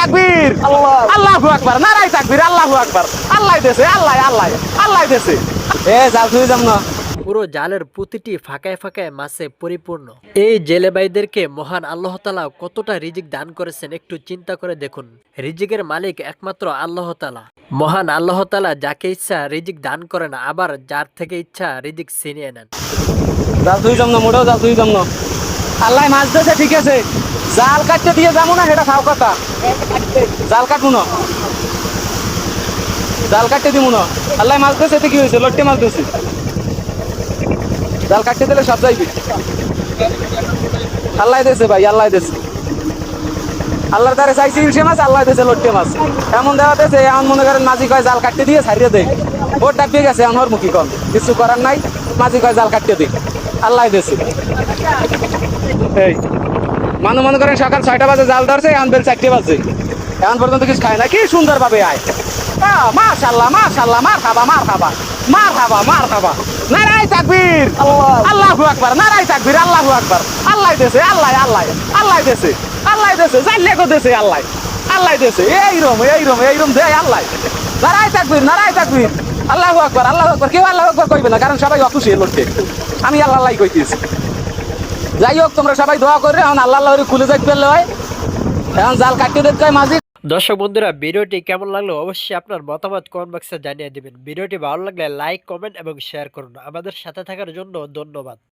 তাকবীর। আল্লাহু। আকবার নারাই তাকবীর আল্লাহু আকবার। আল্লাহ দেশে আল্লাহ আল্লাহ আল্লাহ দেশে। এ জাল তুই যাম না। পুরো জালের প্রতিটি ফাঁকায় ফাঁকায় মাছে পরিপূর্ণ। এই জেলে ভাইদেরকে মহান আল্লাহ তালা কতটা রিজিক দান করেছেন একটু চিন্তা করে দেখুন। রিজিকের মালিক একমাত্র আল্লাহ তালা মহান আল্লাহ তালা যাকে ইচ্ছা রিজিক দান করেন আবার যার থেকে ইচ্ছা রিজিক ছিনিয়ে নেন। জাল তুই যাম না মোটেও জাল তুই যাম না। আল্লাহ মাছ দিয়েছে ঠিক আছে। জাল কাটতে দিয়ে যাব না, সেটা খাও কথা। জাল কাটবো না। জাল কাটতে দিব না। আল্লাহ মাছ দিয়েছে এতে কি হয়েছে? লট্টে মাছ দিয়েছে জাল কাটতে দিলে সব যাইবি। আল্লাহ দেশে ভাই, আল্লাহ দেশে আল্লাহর দ্বারে চাইছি ইলশে মাছ, আল্লাহ দেশে লট্টে মাছ। এমন দেওয়া দেশে এমন মনে করেন মাঝি কয় জাল কাটতে দিয়ে ছাড়িয়ে দেয় ওর ডাবিয়ে গেছে ওর মুখী কম। কিছু করার নাই, মাঝি কয় জাল কাটতে দিই। আল্লাহ দেশে এই মানুষ মনে করেন সকাল ছয়টা বাজে জাল ধরছে এখন বেল চারটে বাজে এখন পর্যন্ত কিছু খায় না কি সুন্দর ভাবে আয় মাশাল্লাহ মাশাল্লাহ মার খাবা মার খাবা মার খাবা মার খাবা। নারাই তাকবীর। আল্লাহু। আকবার নারাই তাকবীর আল্লাহু আকবার। আল্লাহ দেশে আল্লাহ আল্লাহ আল্লাহ দেশে আল্লাহ দেশে জানলে গো দেশে আল্লাহ আল্লাহ দেশে। এইরম এইরম এইরম দে আল্লাহ। নারাই তাকবীর নারাই তাকবীর। আল্লাহু আকবার আল্লাহু আকবার কেউ আল্লাহু আকবার কইবে না কারণ সবাই অখুশি লড়তে আমি আল্লাহ আল্লাহ কইতেছি। যাই হোক, তোমরা সবাই দোয়া করে এখন আল্লাহ খুলে যাই পেলে হয়। এখন জাল কাটিয়ে দিতে হয় মাঝি? দর্শক বন্ধুরা, ভিডিওটি কেমন লাগল অবশ্যই আপনার মতামত কমেন্ট বক্সে জানিয়ে দেবেন। ভিডিওটি ভালো লাগলে লাইক কমেন্ট এবং শেয়ার করুন। আমাদের সাথে থাকার জন্য ধন্যবাদ।